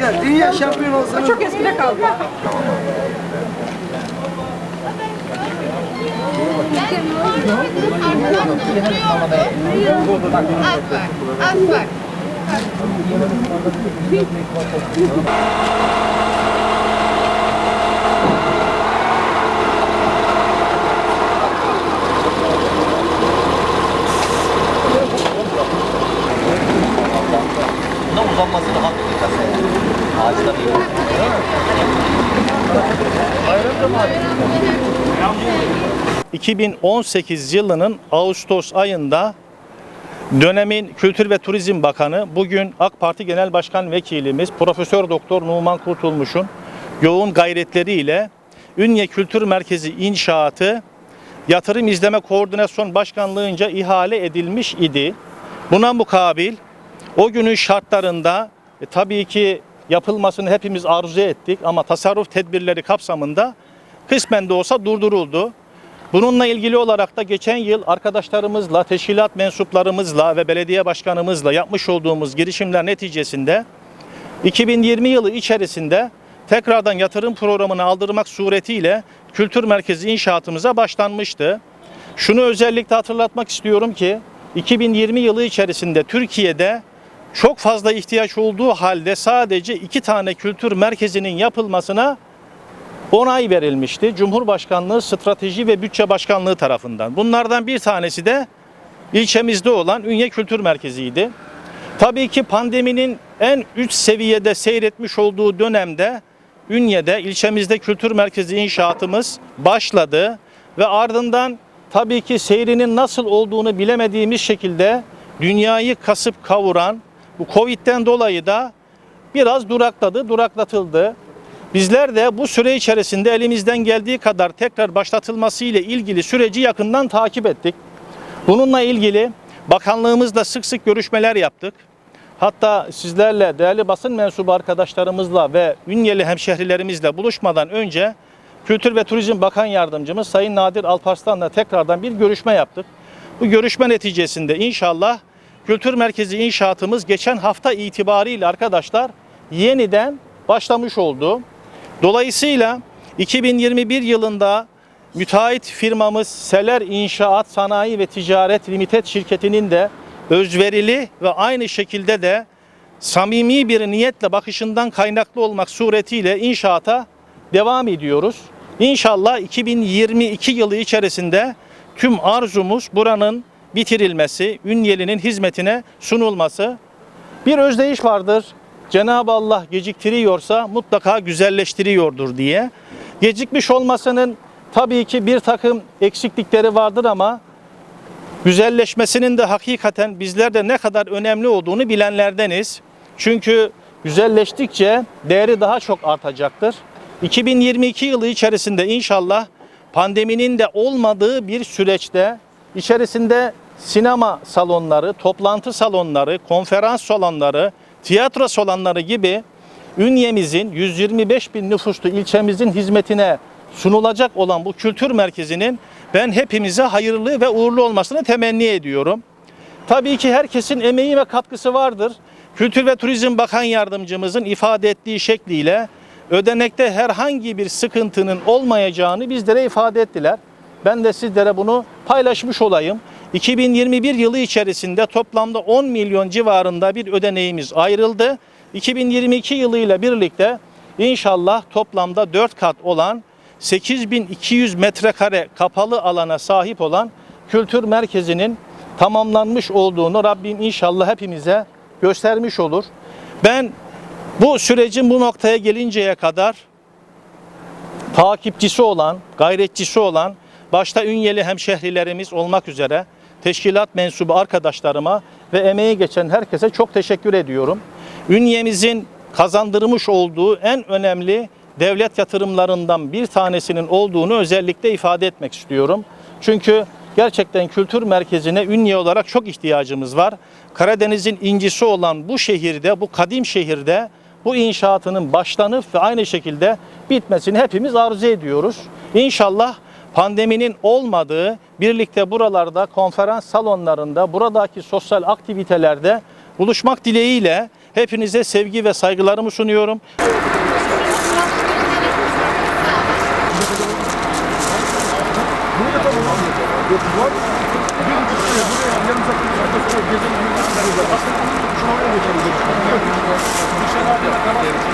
Ya dünya şampiyonu olsanız Çok eskide kaldı. Az var. Buna uzanması daha dikkat Ağaçlar iyi. 2018 yılının Ağustos ayında dönemin Kültür ve Turizm Bakanı bugün AK Parti Genel Başkan Vekilimiz Profesör Doktor Numan Kurtulmuş'un yoğun gayretleriyle Ünye Kültür Merkezi inşaatı Yatırım İzleme Koordinasyon Başkanlığı'nca ihale edilmiş idi. Buna mukabil o günün şartlarında e, tabii ki yapılmasını hepimiz arzu ettik ama tasarruf tedbirleri kapsamında kısmen de olsa durduruldu. Bununla ilgili olarak da geçen yıl arkadaşlarımızla, teşkilat mensuplarımızla ve belediye başkanımızla yapmış olduğumuz girişimler neticesinde 2020 yılı içerisinde tekrardan yatırım programını aldırmak suretiyle kültür merkezi inşaatımıza başlanmıştı. Şunu özellikle hatırlatmak istiyorum ki 2020 yılı içerisinde Türkiye'de çok fazla ihtiyaç olduğu halde sadece iki tane kültür merkezinin yapılmasına onay verilmişti. Cumhurbaşkanlığı Strateji ve Bütçe Başkanlığı tarafından. Bunlardan bir tanesi de ilçemizde olan Ünye Kültür Merkezi'ydi. Tabii ki pandeminin en üst seviyede seyretmiş olduğu dönemde Ünye'de ilçemizde kültür merkezi inşaatımız başladı ve ardından tabii ki seyrinin nasıl olduğunu bilemediğimiz şekilde dünyayı kasıp kavuran bu Covid'den dolayı da biraz durakladı, duraklatıldı. Bizler de bu süre içerisinde elimizden geldiği kadar tekrar başlatılması ile ilgili süreci yakından takip ettik. Bununla ilgili bakanlığımızla sık sık görüşmeler yaptık. Hatta sizlerle değerli basın mensubu arkadaşlarımızla ve Ünyeli hemşehrilerimizle buluşmadan önce Kültür ve Turizm Bakan Yardımcımız Sayın Nadir Alparslan'la tekrardan bir görüşme yaptık. Bu görüşme neticesinde inşallah Kültür Merkezi inşaatımız geçen hafta itibariyle arkadaşlar yeniden başlamış oldu. Dolayısıyla 2021 yılında müteahhit firmamız Seler İnşaat Sanayi ve Ticaret Limited şirketinin de özverili ve aynı şekilde de samimi bir niyetle bakışından kaynaklı olmak suretiyle inşaata devam ediyoruz. İnşallah 2022 yılı içerisinde tüm arzumuz buranın bitirilmesi, Ünyeli'nin hizmetine sunulması. Bir özdeyiş vardır. Cenab-ı Allah geciktiriyorsa mutlaka güzelleştiriyordur diye. Gecikmiş olmasının tabii ki bir takım eksiklikleri vardır ama güzelleşmesinin de hakikaten bizler de ne kadar önemli olduğunu bilenlerdeniz. Çünkü güzelleştikçe değeri daha çok artacaktır. 2022 yılı içerisinde inşallah pandeminin de olmadığı bir süreçte içerisinde sinema salonları, toplantı salonları, konferans salonları, tiyatro salonları gibi Ünye'mizin 125 bin nüfuslu ilçemizin hizmetine sunulacak olan bu kültür merkezinin ben hepimize hayırlı ve uğurlu olmasını temenni ediyorum. Tabii ki herkesin emeği ve katkısı vardır. Kültür ve Turizm Bakan Yardımcımızın ifade ettiği şekliyle ödenekte herhangi bir sıkıntının olmayacağını bizlere ifade ettiler. Ben de sizlere bunu paylaşmış olayım. 2021 yılı içerisinde toplamda 10 milyon civarında bir ödeneğimiz ayrıldı. 2022 yılıyla birlikte inşallah toplamda 4 kat olan 8200 metrekare kapalı alana sahip olan kültür merkezinin tamamlanmış olduğunu Rabbim inşallah hepimize göstermiş olur. Ben bu sürecin bu noktaya gelinceye kadar takipçisi olan, gayretçisi olan başta Ünyeli hemşehrilerimiz olmak üzere teşkilat mensubu arkadaşlarıma ve emeği geçen herkese çok teşekkür ediyorum. Ünye'mizin kazandırmış olduğu en önemli devlet yatırımlarından bir tanesinin olduğunu özellikle ifade etmek istiyorum. Çünkü gerçekten kültür merkezine Ünye olarak çok ihtiyacımız var. Karadeniz'in incisi olan bu şehirde, bu kadim şehirde bu inşaatının başlanıp ve aynı şekilde bitmesini hepimiz arzu ediyoruz. İnşallah pandeminin olmadığı birlikte buralarda konferans salonlarında buradaki sosyal aktivitelerde buluşmak dileğiyle hepinize sevgi ve saygılarımı sunuyorum.